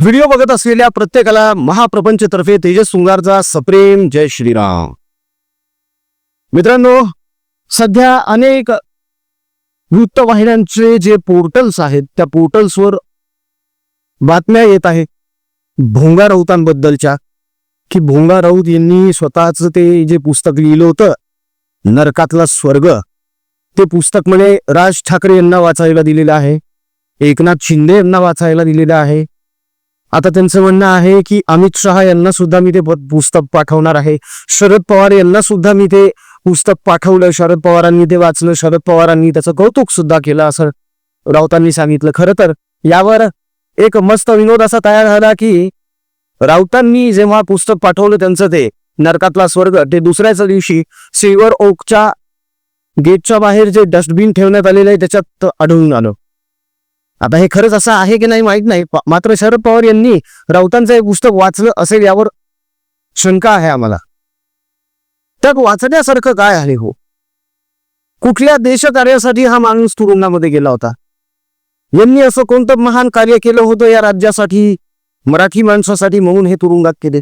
Video बघत असलेल्या प्रत्येकाला महाप्रपंचतर्फे तेजस सुंगारचा सप्रेम जय श्रीराम. मित्रांनो सध्या अनेक वृत्तवाहिन्यांचे जे पोर्टल्स आहेत त्या पोर्टल्सवर बातम्या येत आहे भोंगा राऊतांबद्दलच्या की भोंगा राऊत यांनी स्वतःच ते जे पुस्तक लिहिलं होतं नरकातला स्वर्ग ते पुस्तक म्हणे राज ठाकरे यांना वाचायला दिलेलं आहे एकनाथ शिंदे यांना वाचायला दिलेलं आहे आता त्यांचं म्हणणं आहे की अमित शहा यांना सुद्धा मी ते पुस्तक पाठवणार आहे. शरद पवार यांना सुद्धा मी ते पुस्तक पाठवलं. शरद पवारांनी ते वाचलं. शरद पवारांनी त्याचं कौतुक सुद्धा केलं असं राऊतांनी सांगितलं. खरं तर यावर एक मस्त विनोद असा तयार झाला की राऊतांनी जेव्हा पुस्तक पाठवलं त्यांचं ते नरकातला स्वर्ग ते दुसऱ्याच दिवशी सिल्वर ओकच्या गेटच्या बाहेर जे डस्टबिन ठेवण्यात आलेलं आहे त्याच्यात आढळून आलं. आता हे खरंच असं आहे की नाही माहीत नाही. प- मात्र शरद पवार यांनी राऊतांचं हे पुस्तक वाचलं असेल यावर शंका आहे आम्हाला. त्यात वाचण्यासारखं काय आहे हो? कुठल्या देशकार्यासाठी हा माणूस तुरुंगामध्ये गेला होता? यांनी असं कोणतं महान कार्य केलं होतं या राज्यासाठी मराठी माणसासाठी म्हणून हे तुरुंगात केले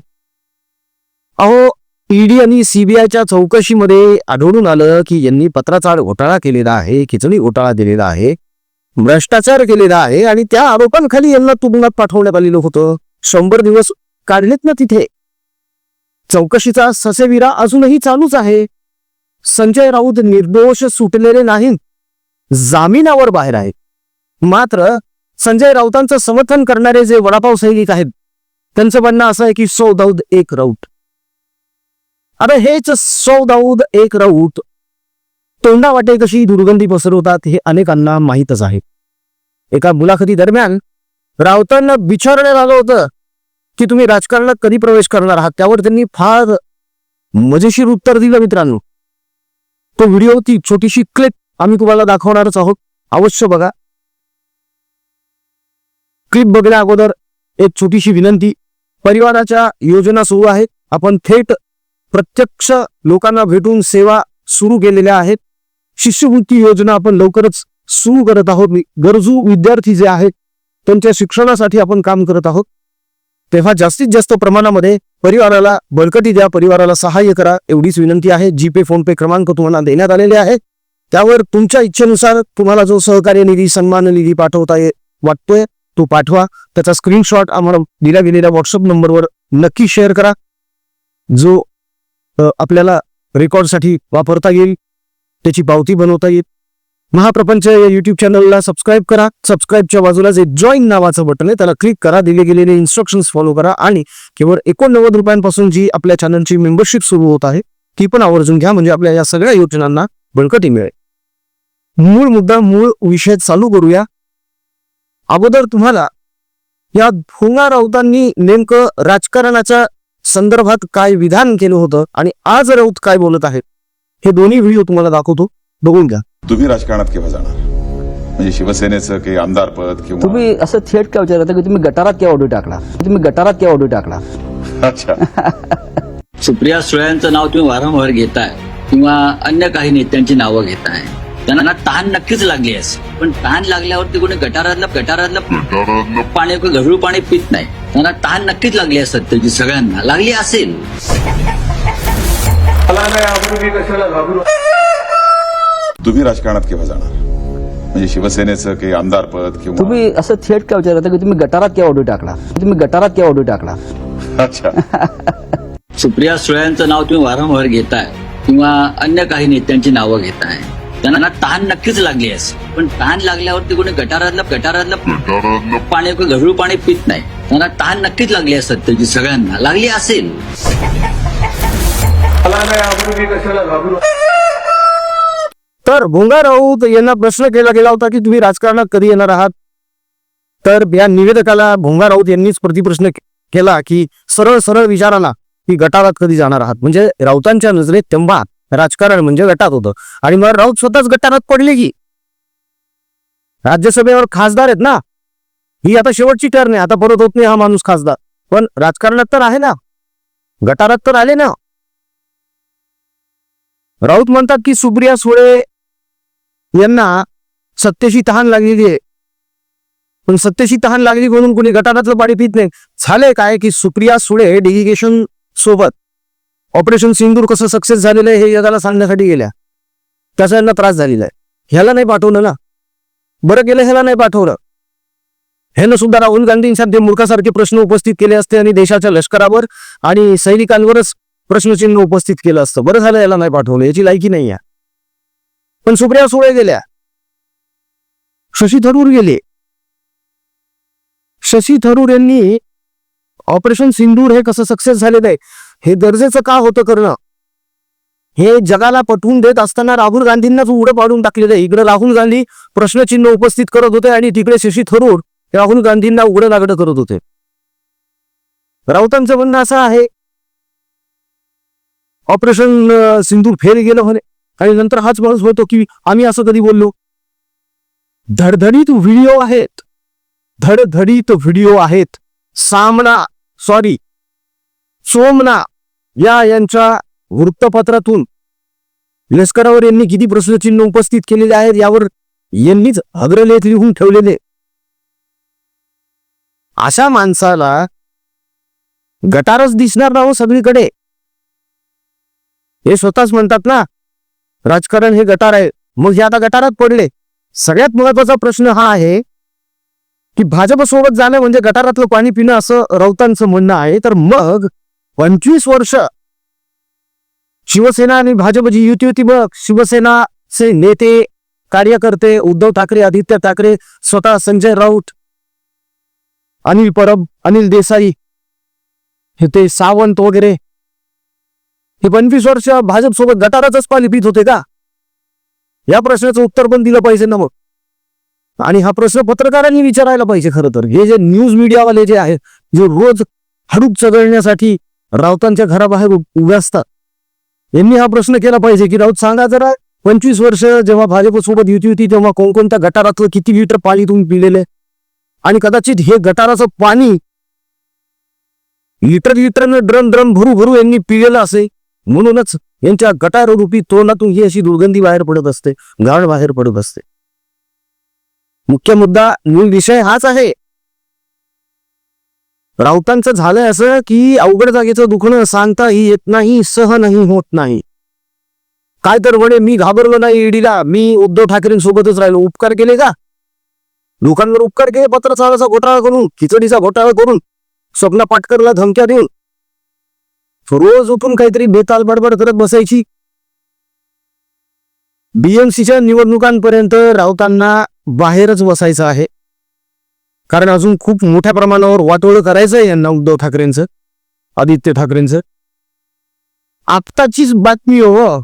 अहो ईडी आणि सीबीआयच्या चौकशीमध्ये आढळून आलं की यांनी पत्राचा घोटाळा केलेला आहे खिचडी घोटाळा दिलेला आहे. भ्रष्टाचार केलेला आहे आणि त्या आरोपांखाली यांना तुरुंगात पाठवण्यात आलेलं होतं. शंभर दिवस काढलेत ना तिथे. चौकशीचा ससेविरा अजूनही चालूच आहे. संजय राऊत निर्दोष सुटलेले नाहीत. जामिनावर बाहेर आहेत. मात्र संजय राऊतांचं समर्थन करणारे जे वडापाव सैनिक आहेत त्यांचं म्हणणं असं आहे की सौ दाऊद एक राऊत. आता हेच सौ दाऊद एक राऊत तोंडा वाटे कशी दुर्गंधी पसरवतात हे अनेकांना माहीतच आहे. एका मुलाखती दरम्यान राऊतांना विचारण्यात आलं होतं की तुम्ही राजकारणात कधी प्रवेश करणार आहात? त्यावर त्यांनी फार मजेशीर उत्तर दिलं मित्रांनो. तो व्हिडिओ ती छोटीशी क्लिप आम्ही तुम्हाला दाखवणारच आहोत. अवश्य बघा. क्लिप बघण्या अगोदर एक छोटीशी विनंती. परिवाराच्या योजना सुरू आहेत. आपण थेट प्रत्यक्ष लोकांना भेटून सेवा सुरू केलेल्या आहेत. शिष्यवृत्ती योजना आपण लवकरच सुरू करत आहोत. गरजू विद्यार्थी जे आहेत त्यांच्या शिक्षणासाठी आपण काम करत आहोत. तेव्हा जास्तीत जास्त प्रमाणामध्ये परिवाराला बळकटी द्या परिवाराला सहाय्य करा एवढीच विनंती आहे. जीपे फोन पे क्रमांक तुम्हाला देण्यात आलेले आहे. त्यावर तुमच्या इच्छेनुसार तुम्हाला जो सहकार्य निधी सन्मान निधी पाठवता ये वाटतोय तो पाठवा. त्याचा स्क्रीनशॉट आम्हाला दिल्या गेलेल्या व्हॉट्सअप नंबरवर नक्की शेअर करा. जो आपल्याला रेकॉर्डसाठी वापरता येईल त्याची पावती बनवता येईल. महाप्रपंच या युट्यूब चॅनलला सबस्क्राईब करा. सबस्क्राईबच्या बाजूला जे जॉईन नावाचं बटन आहे. त्याला क्लिक करा. दिले गेलेले इन्स्ट्रक्शन्स फॉलो करा. आणि केवळ एकोणनव्वद रुपयांपासून जी आपल्या चॅनलची मेंबरशिप सुरू होत आहे ती पण आवर्जून घ्या. म्हणजे आपल्या या सगळ्या योजनांना बळकटी मिळेल. मूळ मुद्दा मूळ विषय चालू करूया. अगोदर तुम्हाला या भोंगा राऊतांनी नेमकं राजकारणाच्या संदर्भात काय विधान केलं होतं आणि आज राऊत काय बोलत आहेत? हे दोन्ही व्हिडिओ तुम्हाला दाखवतो. बघून घ्या. तुम्ही राजकारणात केव्हा जाणार? म्हणजे शिवसेनेचं काही आमदार पद किंवा तुम्ही असं थेट काय विचारता की तुम्ही गटारात केव्हा ऑडिओ टाकणार? तुम्ही गटारात केव्हा ऑडिओ टाकणार? अच्छा. सुप्रिया सुळ्यांचं नाव तुम्ही वारंवार घेताय किंवा अन्य काही नेत्यांची नावं घेताय. त्यांना तहान नक्कीच लागली असेल. पण तहान लागल्यावरती कोणी गटारातलं गटारातलं पाणी कोणी घडूळ पाणी पित नाही. त्यांना तहान नक्कीच लागली असेल त्याची सगळ्यांना. लागली असेल. तुम्ही राजकारणात केव्हा जाणार? म्हणजे शिवसेनेचं काही आमदार पद किंवा तुम्ही असं थेट काय विचारता की तुम्ही गटारात केव्हा ऑडिओ टाकणार? तुम्ही गटारात केव्हा ऑडिओ टाकणार? अच्छा. सुप्रिया सुळ्यांचं नाव तुम्ही वारंवार घेताय किंवा अन्य काही नेत्यांची नावं घेताय. त्यांना तहान नक्कीच लागली असेल. पण तहान लागल्यावरती कोणी गटारातलं गटारातलं पाणी घडूळ पाणी पित नाही. त्यांना तहान नक्कीच लागली असेल त्याची सगळ्यांना. लागली असेल. तर भोंगा राऊत यांना प्रश्न केला गेला होता की तुम्ही राजकारणात कधी येणार आहात? तर या निवेदकाला भोंगा राऊत यांनीच प्रतिप्रश्न केला की सरळ सरळ विचाराला की गटारात कधी जाणार आहात? म्हणजे राऊतांच्या नजरेत तेव्हा राजकारण म्हणजे गटात होतं. आणि मग राऊत स्वतःच गटारात पडले की. राज्यसभेवर खासदार आहेत ना? ही आता शेवटची टर्न आहे. आता परत होत नाही हा माणूस खासदार. पण राजकारणात तर आहे ना. गटारात तर आले ना. राऊत म्हणतात की सुप्रिया सुळे यांना सत्तेशी तहान लागलेली आहे. पण सत्तेशी तहान लागली म्हणून कोणी गटारातलं पाणी पित नाही. झालंय काय की सुप्रिया सुळे डेलिगेशन सोबत ऑपरेशन सिंदूर कसं सक्सेस झालेलं आहे हे जगाला सांगण्यासाठी गेल्या. त्याचा यांना त्रास झालेला आहे. ह्याला नाही पाठवलं ना? बरं केलं ह्याला नाही पाठवलं. ह्यानं सुद्धा राहुल गांधींसारखे मूर्खासारखे प्रश्न उपस्थित केले असते आणि देशाच्या लष्करावर आणि सैनिकांवरच प्रश्नचिन्ह उपस्थित केलं असतं. बरं झालं याला नाही पाठवलं. याची लायकी नाही आहे. पण सुप्रिया सुळे गेल्या. शशी थरूर गेले. शशी थरूर यांनी ऑपरेशन सिंदूर हे कसं सक्सेस झालेलं आहे? हे गरजेचं का होतं करणं? हे जगाला पटवून देत असताना राहुल गांधींनाच उघडं पाडून टाकलेलं आहे. इकडे राहुल गांधी प्रश्नचिन्ह उपस्थित करत होते आणि तिकडे शशी थरूर राहुल गांधींना उघडं लागडं करत होते. राऊतांचं म्हणणं असं आहे ऑपरेशन सिंदूर फेर गेलं म्हणे. आणि नंतर हाच माणूस होतो की आम्ही असं कधी बोललो? धडधडीत व्हिडिओ आहेत. धडधडीत व्हिडिओ आहेत. सामना सॉरी सोमना या यांच्या वृत्तपत्रातून. लष्करावर यांनी किती प्रश्नचिन्ह उपस्थित केलेले आहेत यावर यांनीच अग्रलेख लिहून ठेवलेले. अशा माणसाला गटारच दिसणार ना हो सगळीकडे. हे स्वतःच म्हणतात ना राजकारण हे गटार आहे. मग हे आता गटारात पडले. सगळ्यात महत्त्वाचा प्रश्न हा आहे की भाजप सोबत जाणं म्हणजे गटारातलं पाणी पिणं असं राऊतांचं म्हणणं आहे. तर मग पंचवीस वर्ष शिवसेना आणि भाजपची युती होती मग शिवसेनाचे नेते कार्यकर्ते उद्धव ठाकरे आदित्य ठाकरे स्वतः संजय राऊत अनिल परब अनिल देसाई हे ते सावंत वगैरे हे पंचवीस वर्ष भाजप सोबत गटाराच पाणी पित होते का? या प्रश्नाचं उत्तर पण दिलं पाहिजे ना मग. आणि हा प्रश्न पत्रकारांनी विचारायला पाहिजे खरं तर. हे जे न्यूज मीडियावाले जे आहेत जे रोज हडूक चघळण्यासाठी राऊतांच्या घराबाहेर उभे असतात यांनी हा प्रश्न केला पाहिजे की राऊत सांगा जरा पंचवीस वर्ष जेव्हा भाजप सोबत युती होती तेव्हा कोणकोणत्या गटारातलं किती लिटर पाणी तुम्ही पिलेले? आणि कदाचित हे गटाराचं पाणी लिटर लिटरनं ड्रम ड्रम भरू भरू यांनी पिलेलं असे म्हणूनच यांच्या गटाररूपी तोंडातून ही अशी दुर्गंधी बाहेर पडत असते गाळ बाहेर पडत असते. मुख्य मुद्दा मूळ विषय हाच आहे. राऊतांचं झालंय असं की अवघड जागेचं दुखणं सांगताही येत नाही सहनही होत नाही. काय तर म्हणे मी घाबरलो नाही ईडीला मी उद्धव ठाकरेंसोबतच राहिलो. उपकार केले का? लोकांवर उपकार केले पत्रचाराचा घोटाळा करून खिचडीचा घोटाळा करून स्वप्न पाटकरला धमक्या देऊन रोज उठून काहीतरी बेताल बडबड करत बसायची. बीएमसीच्या निवडणुकांपर्यंत राऊतांना बाहेरच बसायचं आहे. कारण अजून खूप मोठ्या प्रमाणावर वाटोळ करायचं आहे यांना उद्धव ठाकरेंचं आदित्य ठाकरेंचं. आत्ताचीच बातमी हो, हो.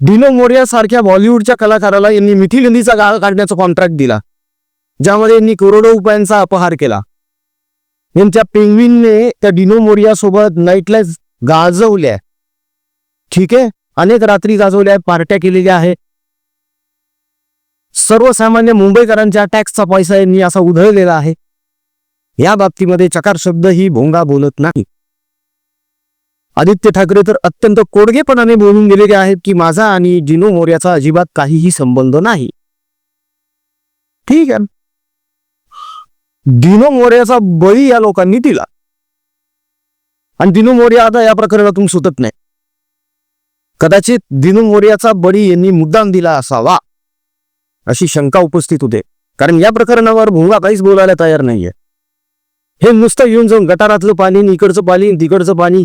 डिनो मोरिया सारख्या बॉलिवूडच्या कलाकाराला यांनी मिठी गंदीचा गाळ काढण्याचा कॉन्ट्रॅक्ट दिला. ज्यामध्ये यांनी करोडो रुपयांचा अपहार केला. यांच्या पेंग्विनने त्या डिनो मोरिया सोबत नाईट लाईफ गाजवल्या. ठीक आहे? अनेक रात्री गाजवल्या पार्ट्या केलेल्या आहेत. सर्वसामान्य मुंबईकरांच्या टॅक्सचा पैसा यांनी असा उधळलेला आहे. या बाबतीमध्ये चकार शब्द ही भोंगा बोलत नाही. आदित्य ठाकरे तर अत्यंत कोडगेपणाने बोलून गेलेले आहेत की माझा आणि जिनो मोर्याचा अजिबात काहीही संबंध नाही. ठीक आहे. दिनो मोर्याचा बळी या लोकांनी दिला. आणि दिनू मोर्या आता या प्रकरणातून सुटत नाही. कदाचित दिनू मोर्याचा बळी यांनी मुद्दाम दिला असावा अशी शंका उपस्थित होते. कारण या प्रकरणावर भोंगा काहीच बोलायला तयार नाहीये. हे नुसतं येऊन जाऊन गटारातलं पाणी आणि इकडचं पाणी तिकडचं पाणी.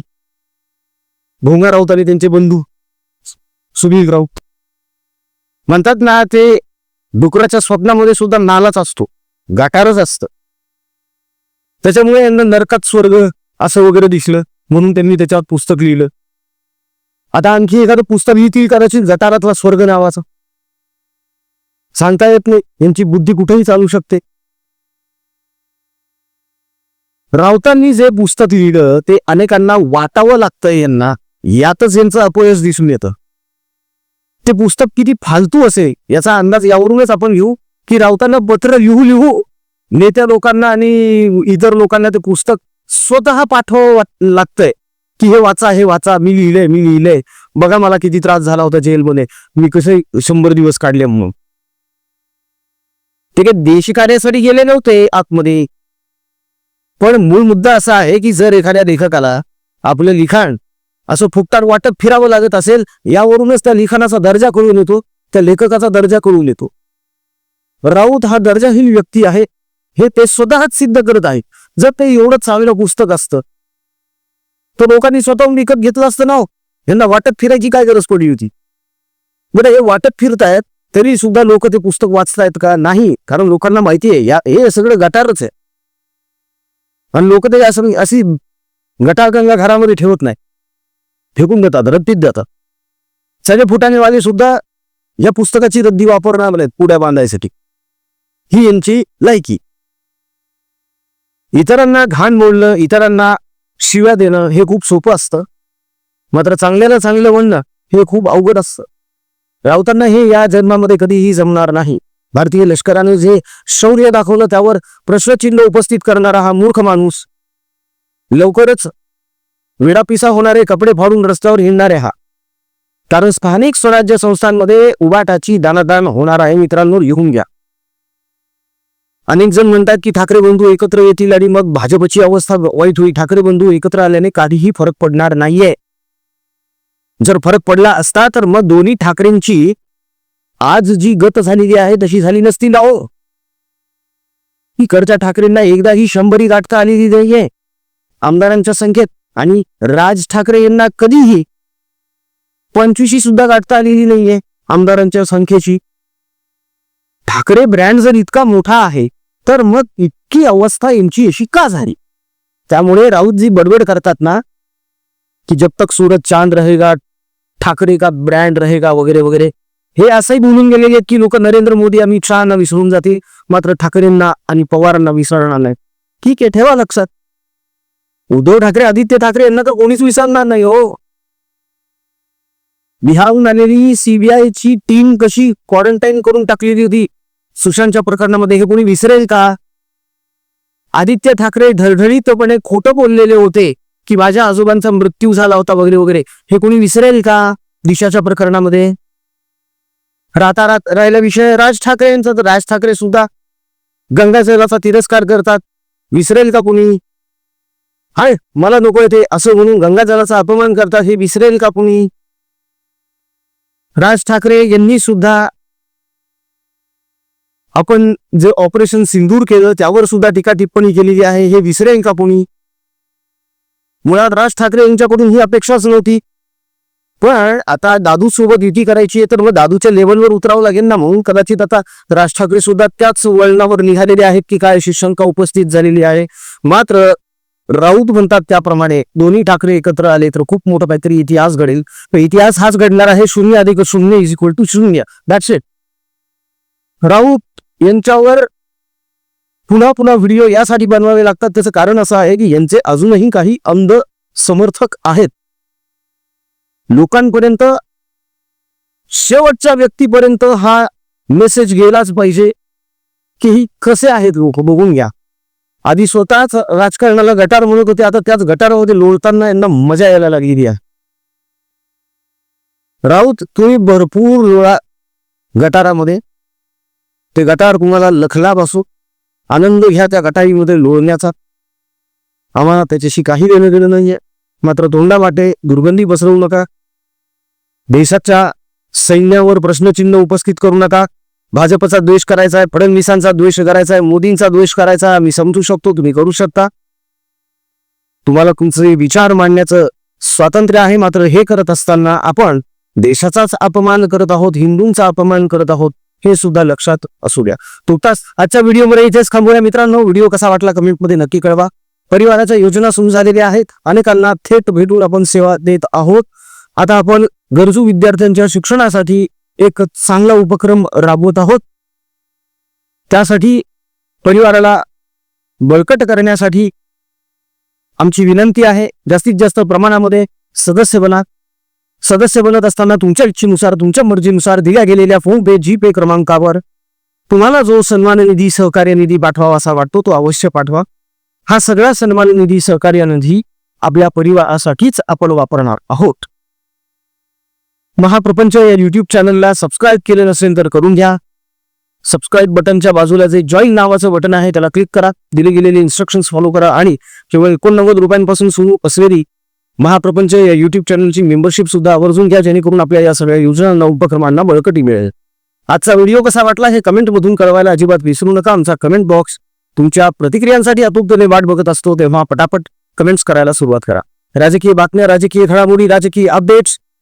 भोंगा राऊत आणि त्यांचे बंधू सुनील राऊत. म्हणतात ना ते डुकराच्या स्वप्नामध्ये सुद्धा नालाच असतो गटारच असतं. त्याच्यामुळे यांना नरकात स्वर्ग असं वगैरे दिसलं. म्हणून त्यांनी त्याच्यावर पुस्तक लिहिलं. आता आणखी एखादं पुस्तक लिहितील कदाचित जटारातला स्वर्ग नावाचं. सांगता येत नाही. यांची बुद्धी कुठेही चालू शकते. राऊतांनी जे पुस्तक लिहिलं ते अनेकांना वाटावं लागतंय यांना. यातच यांचं अपयश दिसून येतं. ते पुस्तक किती फालतू असेल याचा अंदाज यावरूनच आपण घेऊ की राऊतांना पत्र लिहू लिहू नेत्या लोकांना आणि इतर लोकांना ते पुस्तक स्वतः पाठवावं लागतंय. की हे वाचा हे वाचा मी लिहिलंय मी लिहिलंय. बघा मला किती त्रास झाला होता जेलमध्ये. मी कसे शंभर दिवस काढले म्हणून. ते काही देशी कार्यासाठी गेले नव्हते आतमध्ये. पण मूळ मुद्दा असा आहे की जर एखाद्या लेखकाला आपलं लिखाण असं फुकटात वाटत फिरावं लागत असेल यावरूनच त्या लिखाणाचा दर्जा कळून येतो त्या लेखकाचा दर्जा कळून येतो. राऊत हा दर्जाहीन व्यक्ती आहे हे ते स्वतःच सिद्ध करत आहे जर ते एवढं चांगलं पुस्तक असतं तर लोकांनी स्वतःहून विकत घेतलं असतं ना हो. यांना वाटत फिरायची काय गरज पडली होती? बरं हे वाटत फिरतायत तरी सुद्धा लोक ते पुस्तक वाचतायत का? नाही कारण लोकांना माहिती आहे या हे सगळं गटारच आहे. आणि लोक ते असं अशी गटारगंगा घरामध्ये ठेवत नाही. फेकून देतात रद्दीत देतात. सगळे फुटाणेवाले सुद्धा या पुस्तकाची रद्दी वापरणार नाहीत पुढ्या बांधायसाठी. ही यांची लायकी. इतरांना घाण बोलणं इतरांना शिव्या देणं हे खूप सोपं असतं. मात्र चांगल्याला चांगलं म्हणणं हे खूप अवघड असतं. राऊतांना हे या जन्मामध्ये कधीही जमणार नाही. भारतीय लष्कराने जे शौर्य दाखवलं त्यावर प्रश्नचिन्ह उपस्थित करणारा हा मूर्ख माणूस लवकरच विडापिसा होणारे कपडे फाडून रस्त्यावर हिंडणारे हा. कारण स्थानिक स्वराज्य संस्थांमध्ये उबाटाची दानादान होणार आहे मित्रांनो लिहून घ्या. अनेक जण म्हणतात की ठाकरे बंधू एकत्र येतील आणि मग भाजपची अवस्था वाईट होईल. ठाकरे बंधू एकत्र आल्याने काहीही फरक पडणार नाहीये. जर फरक पडला असता तर मग दोन्ही ठाकरेंची आज जी गत झालेली आहे तशी झाली नसती ना हो. इकडच्या ठाकरेंना एकदा ही शंभरी गाठता आलेली नाहीये. आमदारांच्या संख्येत आणि राज ठाकरे यांना कधीही पंचवीशी सुद्धा गाठता आलेली नाहीये. आमदारांच्या संख्येची ठाकरे ब्रँड जर इतका मोठा आहे तर मग इतकी अवस्था यांची अशी का झाली? त्यामुळे राऊत जी बडबड करतात ना की जब तक सूरज चांद रहेगा ठाकरे का ब्रँड रहेगा वगैरे वगैरे. हे असंही बोलून गेलेले आहेत की लोक नरेंद्र मोदी अमित शहाना विसरून जातील मात्र ठाकरेंना आणि पवारांना विसरणार नाही ठीक आहे ठेवा लक्षात. उद्धव ठाकरे आदित्य ठाकरे यांना तर कोणीच विसरणार नाही हो. बिहारहून आलेली सीबीआयची टीम कशी क्वारंटाईन करून टाकलेली होती? सुशांतच्या प्रकरणामध्ये हे कोणी विसरेल का? आदित्य ठाकरे ढळढळीतपणे खोटं बोललेले होते की माझ्या आजोबांचा मृत्यू झाला होता वगैरे वगैरे. हे कोणी विसरेल का दिशाच्या प्रकरणामध्ये? रातारात राहिला विषय. राज ठाकरे यांचा तर राज ठाकरे सुद्धा गंगाजलाचा तिरस्कार करतात. विसरेल का कोणी? हाय मला नको येते. असं म्हणून गंगाजलाचा अपमान करतात. हे विसरेल का कोणी? राज ठाकरे यांनी सुद्धा आपण जे ऑपरेशन सिंदूर केलं त्यावर सुद्धा टीका टिप्पणी केलेली आहे. हे विसरेन का कोणी? मुळात राज ठाकरे यांच्याकडून ही अपेक्षाच नव्हती. पण आता दादू सोबत युती करायची आहे तर मग दादूच्या लेवलवर उतरावं लागेल ना म्हणून कदाचित आता राज ठाकरे सुद्धा त्याच वळणावर निघालेले आहेत की काय अशी शंका उपस्थित झालेली आहे. मात्र राऊत म्हणतात त्याप्रमाणे दोन्ही ठाकरे एकत्र आले तर खूप मोठा काहीतरी इतिहास घडेल. तर इतिहास हाच घडणार आहे शून्य अधिक शून्य इज इक्वल टू शून्य. दॅट्स इट राऊत यांच्यावर पुन्हा पुन्हा व्हिडिओ यासाठी बनवावे लागतात. त्याचं कारण असं आहे की यांचे अजूनही काही अंध समर्थक आहेत. लोकांपर्यंत शेवटच्या व्यक्तीपर्यंत हा मेसेज गेलाच पाहिजे. की कसे आहेत लोक? बघून घ्या. आधी स्वतःच राजकारणाला गटार म्हणत होते आता त्याच गटारामध्ये लोळताना यांना मजा यायला लागलेली आहे. राऊत तुम्ही भरपूर लोळा गटारामध्ये ते गटार तुम्हाला लखलाभ असो आनंद घ्या त्या गटारीमध्ये लोळण्याचा. आम्हाला त्याच्याशी काही देणं देणं नाहीये. मात्र तोंडा वाटे दुर्गंधी पसरवू नका. देशाच्या सैन्यावर प्रश्नचिन्ह उपस्थित करू नका. भाजपचा द्वेष करायचा आहे फडणवीसांचा द्वेष करायचा आहे मोदींचा द्वेष करायचा आहे, आम्ही समजू शकतो तुम्ही करू शकता. तुम्हाला तुमचे विचार मांडण्याचं स्वातंत्र्य आहे मात्र हे करत असताना आपण देशाचाच अपमान करत आहोत हिंदूंचा अपमान करत आहोत हे सुद्धा लक्षात असू द्या. तुर्तास आजच्या व्हिडिओमध्ये इथेच थांबूया. मित्रांनो व्हिडिओ कसा वाटला कमेंटमध्ये नक्की कळवा. परिवाराच्या योजना सुरू झालेल्या आहेत. अनेकांना थेट भेटून आपण सेवा देत आहोत. आता आपण गरजू विद्यार्थ्यांच्या शिक्षणासाठी एक चांगला उपक्रम राबवत आहोत. त्यासाठी परिवाराला बळकट करण्यासाठी आमची विनंती आहे. जास्तीत जास्त प्रमाणामध्ये सदस्य बना. सदस्य बनत असताना तुमच्या इच्छेनुसार तुमच्या मर्जीनुसार दिल्या गेलेल्या फोन पे जी पे क्रमांकावर तुम्हाला जो सन्मान निधी सहकार्य निधी पाठवावा असा वाटतो तो अवश्य पाठवा. हा सगळा सन्मान निधी सहकार्य निधी आपल्या परिवारासाठीच आपण वापरणार आहोत. महाप्रपंच या युट्यूब चॅनलला सबस्क्राईब केले नसेल तर करून घ्या. सबस्क्राईब बटनच्या बाजूला जे जॉईन नावाचं बटन आहे त्याला क्लिक करा. दिले गेलेले इन्स्ट्रक्शन्स फॉलो करा आणि केवळ एकोणनव्वद रुपयांपासून सुरू असलेली महाप्रपंच या युट्यूब चॅनलची मेंबरशिप सुद्धा आवर्जून घ्या जेणेकरून आपल्या या सगळ्या योजनांना उपक्रमांना बळकटी मिळेल. आजचा व्हिडिओ कसा वाटला हे कमेंटमधून कळवायला अजिबात विसरू नका. आमचा कमेंट बॉक्स तुमच्या प्रतिक्रियांसाठी अतुकतेने वाट बघत असतो तेव्हा पटापट कमेंट्स करायला सुरुवात करा. राजकीय बातम्या राजकीय घडामोडी राजकीय अपडेट्स